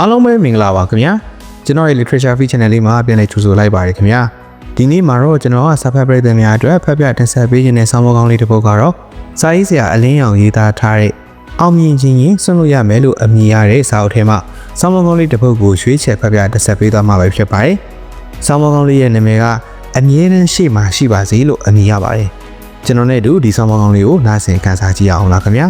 အားလုံးပဲမင်္ဂလာပါခင်ဗျာကျွန်တော်ရဲ့ literature free channel လေးမှာပြန်လည်ကြိုဆိုလိုက်ပါတယ်ခင်ဗျာဒီနေ့မှာတော့ကျွန်တော်ကစာဖတ်ပရိသတ်များအတွက်ဖတ်ပြတင်ဆက်ပေးခြင်းတဲ့ဆောင်းပါးကောင်းလေးတစ်ပုဒ်ကတော့စာရေးဆရာအလင်းရောင်ရေးသားထားတဲ့အောင်မြင်ခြင်းရင်ဆွလို့ရမယ်လို့အမည်ရတဲ့စာအုပ်ထဲမှာဆောင်းပါးကောင်းလေးတစ်ပုဒ်ကိုရွေးချယ်ဖတ်ပြတင်ဆက်ပေးသွားမှာပဲဖြစ်ပါတယ်ဆောင်းပါးကောင်းလေးရဲ့နာမည်ကအမြဲတမ်းရှေ့မှာရှိပါစေလို့အမည်ရပါတယ်ကျွန်တော်နဲ့အတူဒီဆောင်းပါးကောင်းလေးကိုနားဆင်ခန်းစားကြည့်အောင်လားခင်ဗျာ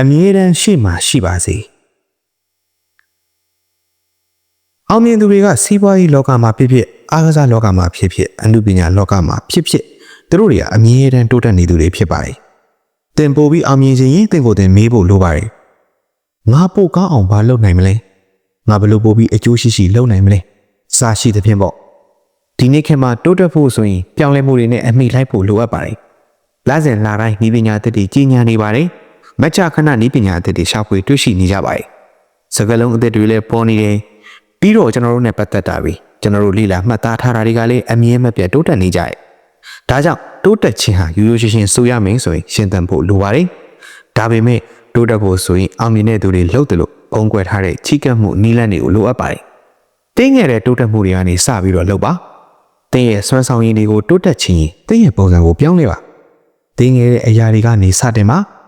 အမြဲတမ်းရှေ့မှာရှိပါစေအောင်မြင်သူတွေကစီးပွားရေးလောကမှာဖြစ်ဖြစ်အားကစားလောကမှာဖြစ်ဖြစ်အမှုပညာလောကမှာဖြစ်ဖြစ်သူတို့တွေကအမြဲတမ်းတိုးတက်နေသူတွေဖြစ်ပါတယ်။တင်ပို့ပြီးအောင်မြင်ခြင်းရင်တင့်ကိုယ်တင်မေးဖို့လိုပါတယ်။ငါပို့ကောင်းအောင်ဘာလုပ်နိုင်မလဲ။ငါဘယ်လိုပို့ပြီးအကျိုးရှိရှိလုပ်နိုင်မလဲ။စာရှိသဖြင့်ပေါ့။ဒီနေ့ခေတ်မှာတိုးတက်ဖို့ဆိုရင်ပြောင်းလဲမှုတွေနဲ့အမိလိုက်ဖို့လိုအပ်ပါတယ်။လစဉ်လာတိုင်းဤပညာသစ်တွေကြီးညာနေပါတယ်။ မကြခဏဤပညာအသစ်တွေရှာဖွေတွေ့ရှိနေကြပါတယ်။စကလုံးအသစ်တွေလည်းပေါ်နေတယ်။ပြီးတော့ကျွန်တော်တို့နဲ့ပတ်သက်တာပြီကျွန်တော်တို့လေ့လာမှတ်သားထားတာတွေကလည်းအမြဲမပြတ်တိုးတက်နေကြတယ်။ဒါကြောင့်တိုးတက်ခြင်းဟာရိုးရိုးရှင်းရှင်းဆိုရမယ်ဆိုရင်ရှင်းသန်ဖို့လိုပါတယ်။ဒါပေမဲ့တိုးတက်ဖို့ဆိုရင်အောင်မြင်တဲ့သူတွေလှုပ်တယ်လို့ပုံကွယ်ထားတဲ့ချိကပ်မှုနီးလန်းတွေကိုလိုအပ်ပါတယ်။တင်းငယ်တဲ့တိုးတက်မှုတွေကနေစပြီးတော့လှုပ်ပါ။တင်းရဲ့စွမ်းဆောင်ရည်တွေကိုတိုးတက်ခြင်းရင်တင်းရဲ့ပုံစံကိုပြောင်းလဲပါ။တင်းငယ်တဲ့အရာတွေကနေစတင်ပါ။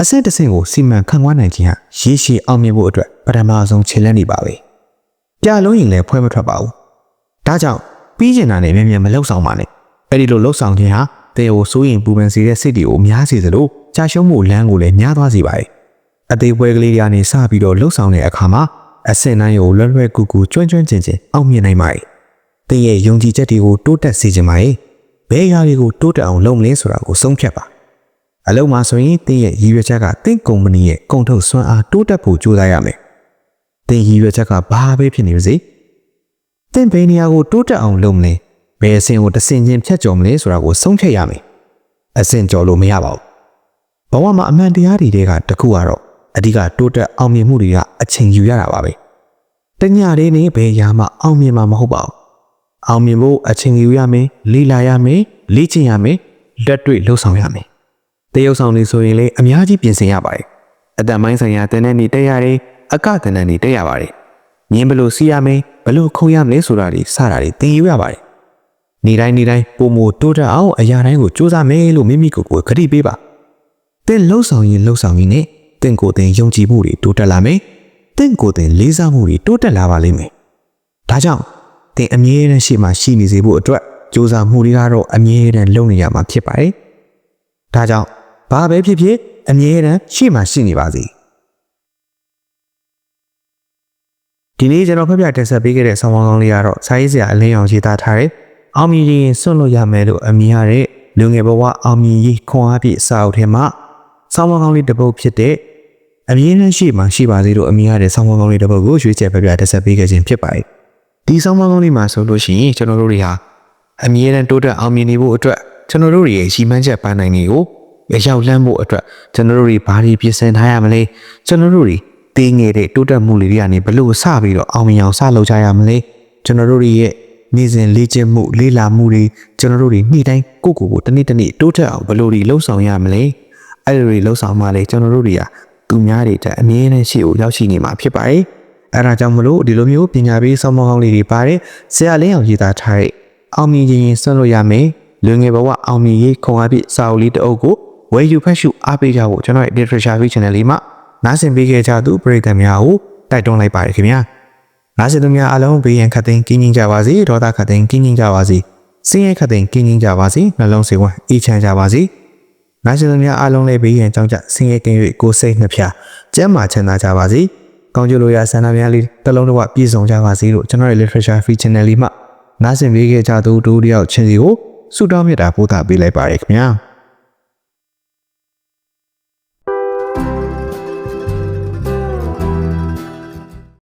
အဆင့်တစ်ဆင့်ကိုစီမံခန့်ခွဲနိုင်ခြင်းဟာရည်ရှည်အောင်မြင်ဖို့အတွက်ပထမဆုံးခြေလှမ်းနေပါပဲ။ပြလုံးရင်လည်းဖွဲမထွက်ပါဘူး။ဒါကြောင့်ပြီးကျင်တာနဲ့မြန်မြန်မလှုပ်ဆောင်ပါနဲ့။အဲ့ဒီလိုလှုပ်ဆောင်ခြင်းဟာတေကိုစိုးရင်ပူပန်စေတဲ့စိတ်တွေကိုများစေသလိုကြာရှုံးမှုလမ်းကိုလည်းများသွားစေပါတယ်။အသေးပွဲကလေးတွေကနေစပြီးတော့လှုပ်ဆောင်တဲ့အခါမှာအဆင့်တိုင်းကိုလွယ်လွယ်ကူကူကျွမ်းကျွမ်းကျင်ကျင်အောင်မြင်နိုင်ပါတယ်။တင်းရဲ့ယုံကြည်ချက်တွေကိုတိုးတက်စေခြင်းပါရဲ့။ဘယ်အရာတွေကိုတိုးတက်အောင်လုပ်မလဲဆိုတာကိုဆုံးဖြတ်ပါ။ အလုံးမှာဆိုရင်တင်းရဲ့ရည်ရွယ်ချက်ကတင်းကုမ္ပဏီရဲ့ကုန်ထုတ်စွမ်းအားတိုးတက်ဖို့ကြိုးစားရမယ်။တင်းရည်ရွယ်ချက်ကဘာပဲဖြစ်နေပါစေ။တင်းဘယ်နေရာကိုတိုးတက်အောင်လုပ်မလဲ။ဘယ်အဆင့်ကိုတစ်ဆင့်ချင်းဖြတ်ကျော်မလဲဆိုတာကိုဆုံးဖြတ်ရမယ်။အဆင့်ကျော်လို့မရပါဘူး။ဘဝမှာအမှန်တရားတွေတဲကတစ်ခုကတော့အဓိကတိုးတက်အောင်မြင်မှုတွေကအချိန်ယူရတာပါပဲ။တညလေးနဲ့ဘယ်အရာမှအောင်မြင်မှာမဟုတ်ပါဘူး။အောင်မြင်ဖို့အချိန်ယူရမယ်၊လေ့လာရမယ်၊လေ့ကျင့်ရမယ်၊လက်တွေ့လှုပ်ဆောင်ရမယ်။ တရုပ်ဆောင်တွေဆိုရင်လည်းအများကြီးပြင်ဆင်ရပါတယ်။အတန်ပိုင်းဆိုင်ရာတန်တဲ့နေတက်ရတယ်။အကတန်တဲ့နေတက်ရပါတယ်။မြင်းဘယ်လို့စီးရမယ်ဘယ်လို့ခုံရမလဲဆိုတာတွေစတာတွေသင်ယူရပါတယ်။နေတိုင်းနေတိုင်းပုံမတိုးတက်အောင်အရာတိုင်းကိုစူးစမ်းမယ်လို့မိမိကိုယ်ကိုယ်ခတိပေးပါ။သင်လှုပ်ဆောင်ရင်လှုပ်ဆောင်ရင်နဲ့သင်ကိုယ်သင်ယုံကြည်မှုတွေတိုးတက်လာမယ်။သင်ကိုယ်သင်လေးစားမှုတွေတိုးတက်လာပါလိမ့်မယ်။ဒါကြောင့်သင်အမြဲတမ်းရှိမှရှိနေစေဖို့အတွက်စူးစမ်းမှုတွေကတော့အမြဲတမ်းလုပ်နေရမှာဖြစ်ပါတယ်။ဒါကြောင့် ဘာပဲဖြစ်ဖြစ်အမြဲတမ်းရှိမှရှိနေပါစေ။ဒီနေ့ကျွန်တော်ဖတ်ပြတင်ဆက်ပေးခဲ့တဲ့ဆောင်းပါးကောင်းလေးကတော့စာရေးဆရာအလင်းအောင်ရေးသားထားတဲ့အောင်မြင်ရင်စွန့်လို့ရမယ်လို့အမည်ရတဲ့လူငယ်ဘဝအောင်မြင်ရေးခွန်အားဖြင့်စာအုပ်ထဲမှာဆောင်းပါးကောင်းလေးတစ်ပုဒ်ဖြစ်တဲ့အမြင်နဲ့ရှိမှရှိပါသေးလို့အမည်ရတဲ့ဆောင်းပါးကောင်းလေးတစ်ပုဒ်ကိုရွေးချယ်ဖတ်ပြတင်ဆက်ပေးခဲ့ခြင်းဖြစ်ပါတယ်။ဒီဆောင်းပါးကောင်းလေးမှာဆိုလို့ရှိရင်ကျွန်တော်တို့တွေဟာအမြဲတမ်းတိုးတက်အောင်မြင်နေဖို့အတွက်ကျွန်တော်တို့ရဲ့ရည်မှန်းချက်ပန်းနိုင်တွေကို ရရောက်လမ်းဖို့အတွက်ကျွန်တော်တို့တွေဘာတွေပြင်ဆင်ထားရမလဲကျွန်တော်တို့တွေတင်းငယ်တဲ့တိုးတက်မှုတွေကနေဘလို့စပြီးတော့အောင်မြင်အောင်စလုပ်ကြရမလဲကျွန်တော်တို့တွေရဲ့နေ့စဉ်လေ့ကျင့်မှုလေ့လာမှုတွေကျွန်တော်တို့တွေနေ့တိုင်းကိုယ့်ကိုယ်ကိုတနေ့တနေ့တိုးတက်အောင်ဘလို့တွေလှုပ်ဆောင်ရမလဲအဲ့လိုတွေလှုပ်ဆောင်မှလေကျွန်တော်တို့တွေကသူများတွေတက်အမြဲတမ်းရှေ့ကိုရောက်ရှိနေမှာဖြစ်ပါတယ်အဲ့ဒါကြောင့်မလို့ဒီလိုမျိုးပညာပေးဆောင်းမောင်းကောင်းလေးတွေပါတယ်ဆရာလင်းအောင်ရေးသားထားတဲ့အောင်မြင်ခြင်းဆွံ့လို့ရမယ်လူငယ်ဘဝအောင်မြင်ရေးခုံအားဖြင့်စာအုပ်လေးတစ်အုပ်ကို ဝယ်ယူဖတ်ရှုအားပေးကြဖို့ကျွန်တော်ရဲ့ literature view channel လေးမှာနားဆင်ပေးခဲ့ကြသူပရိသတ်များကိုတိုက်တွန်းလိုက်ပါတယ်ခင်ဗျာနားဆင်သူများအားလုံးဘေးရန်ခတ်သိမ်းကင်းကျင်းကြပါစေဒေါသခတ်သိမ်းကင်းကျင်းကြပါစေစင်းရဲခတ်သိမ်းကင်းကျင်းကြပါစေနှလုံးစိတ်ဝမ်းအေးချမ်းကြပါစေနားဆင်သူများအားလုံးလည်းဘေးရန်ကြောင်းကြစင်းရဲကင်း၍ကိုယ်စိတ်နှဖျားကျမ်းမာချမ်းသာကြပါစေကောင်းကျိုးလိုရာဆန္ဒများလေးတစ်လုံးတစ်ဝပြည့်စုံကြပါစေလို့ကျွန်တော်ရဲ့ literature free channel လေးမှာနားဆင်ပေးခဲ့ကြသူတို့တယောက်ချင်းစီကိုဆုတောင်းမြတ်တာပို့တာပေးလိုက်ပါရခင်ဗျာ